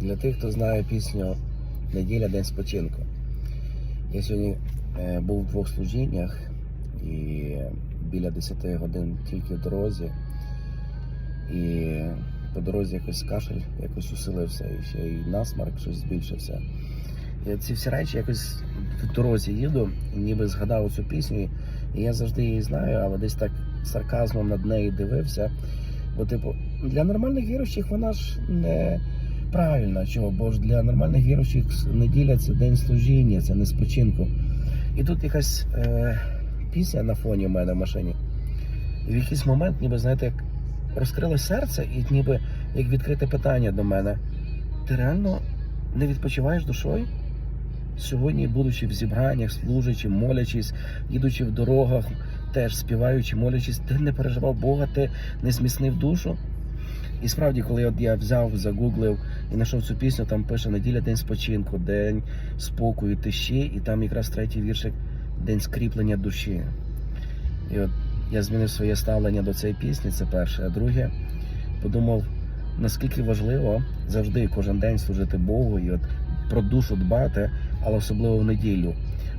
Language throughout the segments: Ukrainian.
Для тих, хто знає пісню Неділя День спочинку. Я сьогодні е, був в двох служіннях і біля 10 годин тільки в дорозі. І по дорозі якось кашель якось усилився, і ще й насмарк щось збільшився. І ці всі речі якось в дорозі їду, ніби згадав цю пісню, і я завжди її знаю, але десь так сарказмом над нею дивився. Бо, типу, для нормальних віруючих вона ж не правильна. Чого? Бо ж для нормальних віруючих неділя це день служіння, це не спочинку. І тут якась е, пісня на фоні в мене в машині. І в якийсь момент, ніби, знаєте, як розкрилось серце, і ніби як відкрите питання до мене. Ти реально не відпочиваєш душою? Сьогодні, будучи в зібраннях, служачи, молячись, їдучи в дорогах, теж співаючи, молячись, ти не переживав Бога, ти не зміцнив душу. І справді, коли от я взяв, загуглив і знайшов цю пісню, там пише неділя день спочинку, день спокою, тиші, і там якраз третій віршик День скріплення душі. І от я змінив своє ставлення до цієї пісні, це перше. А друге, подумав, наскільки важливо завжди кожен день служити Богу і от про душу дбати, але особливо в неділю.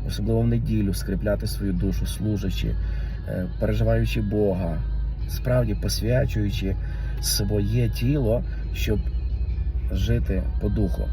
Особливо в неділю скріпляти свою душу, служачи, е, переживаючи Бога, справді посвячуючи своє тіло, щоб жити по духу.